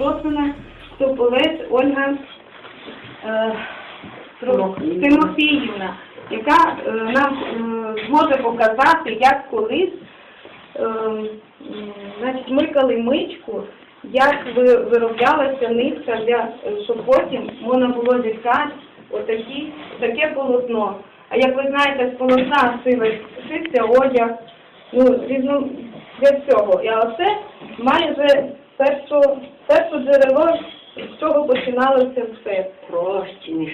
Сьогодні на нашому святі запрошена Тополець Ольга е, Тимофіївна, яка е, нам е, зможе показати, як колись значить, микали мичку, як вироблялася нитка, для, щоб потім можна було зіткати отакі, таке полотно. А як ви знаєте, з полотна шився одяг, ну, різно для всього. А оце майже перше, перше джерело, з чого починалося все. Прості.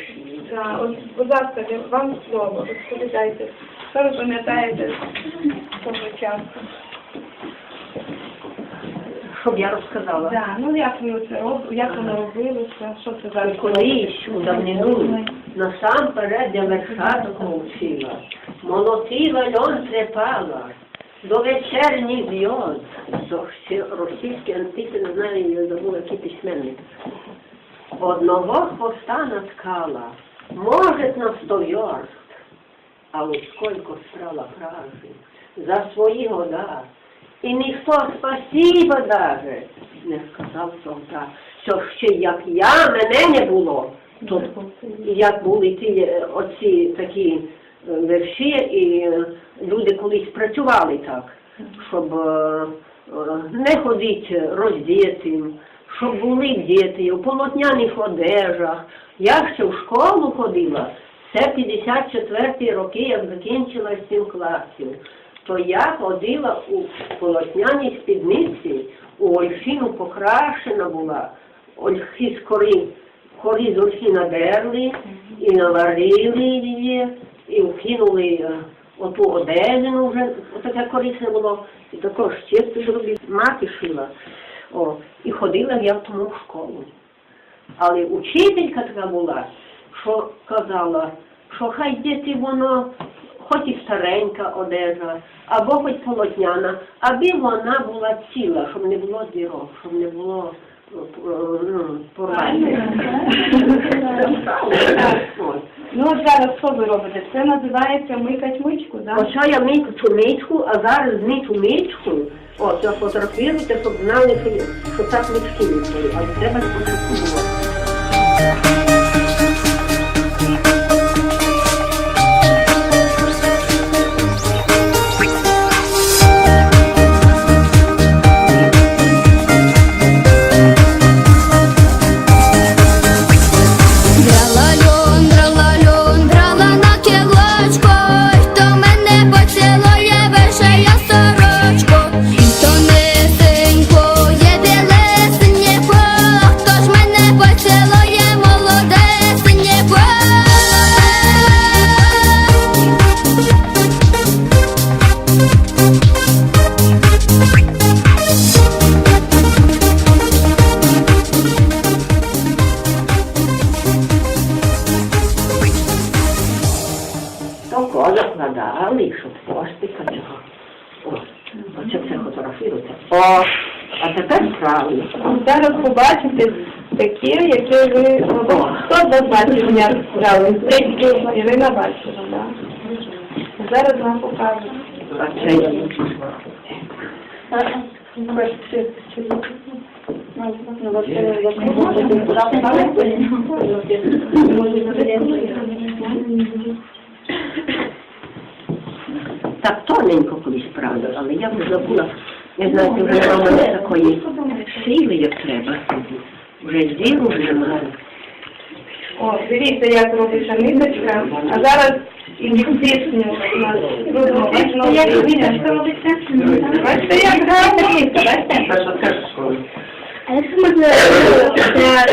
Так, от, будь ласка, вам слово, розповідайте, що ви пам'ятаєте з того часу? Щоб я розказала. Так, ну як ви це роб, як воно робилося, що це за Колись у давнину насамперед я вершатку вчила, молотила льон трепала, до до ще російські антики, не знаю, я забула, який письменник. Одного хвоста наткала, може на сто верст, а ось сколько страла пражи за свої года. І ніхто спасіба даже не сказав солдат, що ще як я, мене не було. То як були ті е, оці такі верші, і люди колись працювали так, щоб е, е, не ходити роздітим, щоб були діти у полотняних одежах. Я ще в школу ходила, це 54 роки, як закінчила 7 класів. То я ходила у полотняній спідниці, у ольхіну покрашена була, ольхи з кори, кори з ольхи надерли і наварили її, і вкинули е, оту одежину вже, отаке корисне було, і також чисто зробив, мати шила. О, і ходила я в тому в школу. Але учителька така була, що казала, що хай діти воно, хоч і старенька одежа, або хоч полотняна, аби вона була ціла, щоб не було дірок, щоб не було ну, от зараз що ви робите? Це називається микать мичку, так? Що я мию цю мичку, а зараз мию мичку, от, я фотографіруйте, щоб знали, що, так мички микали, але треба спочатку. О, а тепер правильно. Зараз побачите такі, які ви... Хто вас бачив, як брали? Ірина бачила, так? Зараз вам покажу. А це так тоненько колись, правда, але я вже забула, не нема в мене такої сили, як треба. Вже ділу вже немає. О, дивіться, як робиться ниточка. А зараз індексичну у нас трудновічну. Як що робиться? Бачите, як гарно дивіться, бачите? А якщо можна для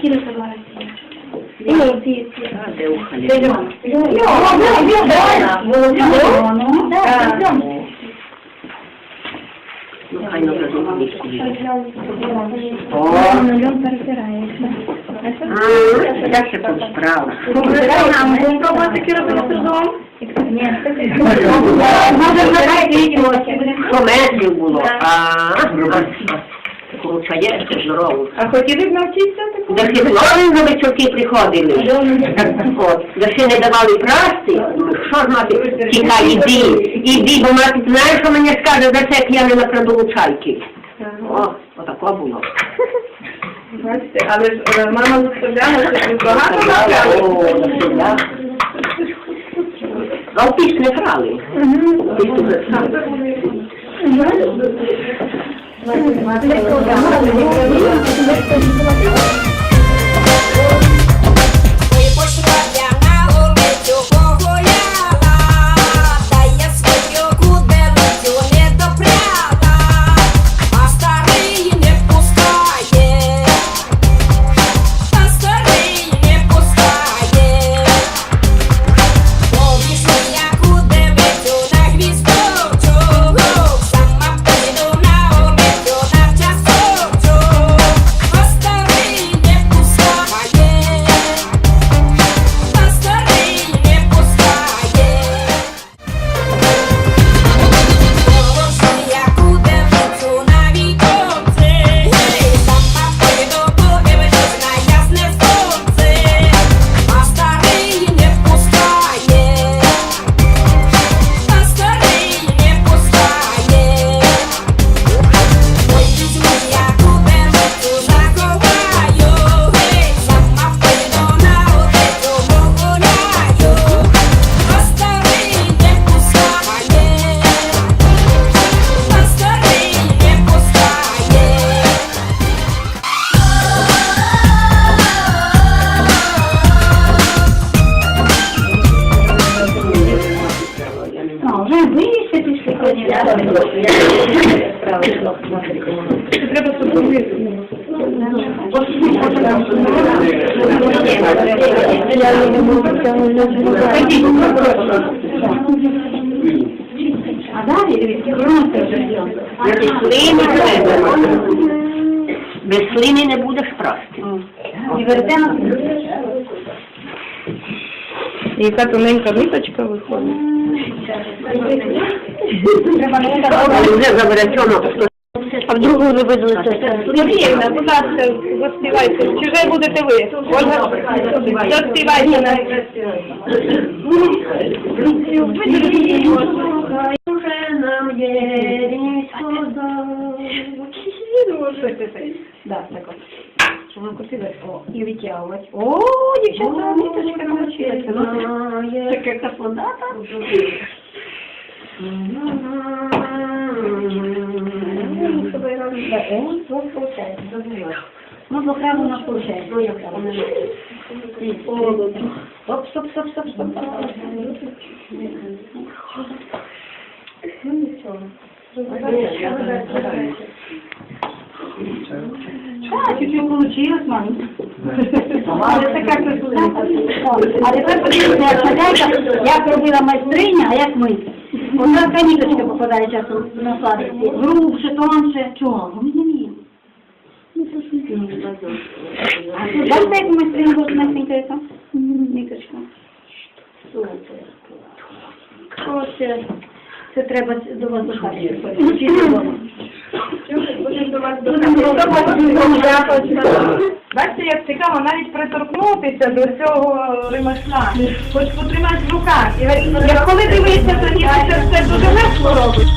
кіно Ну, ці, ці. А де у халі? Ну, хай на вже міску О, Льон перетирається. м, я ще тут справа. Що метрів було? А, кручає, це здорово. А хотіли б навчитися? До хітлори на вечірки приходили. От, ще не давали прасти. Що ж мати? Тікай, іди, іди, бо мати, знаєш, що мені скаже за це, як я не чайки? О, отако було. Бачите, але ж е, мама заставляла, що ви багато да. А в не крали. Піч уже Let's go. Пішли, Треба собі. А далі, дивіться, вже Без слини. Без слини не будеш прасти. І веретено. Яка тоненька ниточка виходить. А вдруг не видали Сергіївна, будь ласка, заспівайте. Чи вже будете ви? Ольга, заспівайте. Уже нам є різко Да, так ви крутили. О, і витягувати. О, дівчата, ниточка навчилася. Ну, Таке космодата. Ну, окремо на получається. Стоп, стоп, стоп, стоп, стоп. А, чуть-чуть получилось, мам. Але така красота. А тепер подивіться, як хазяйка, як робила майстриня, а як ми. У нас каніточка попадає часом на сладості. Грубше, тонше. Чого? Ми не вміємо. Бачите, як майстриня буде майстенька яка? Ниточка. Оце. Це треба до вас до Бачите, як цікаво навіть приторкнутися до цього ремесла. Хоч потримати в руках. Як коли дивишся, то ніби це все дуже легко робить.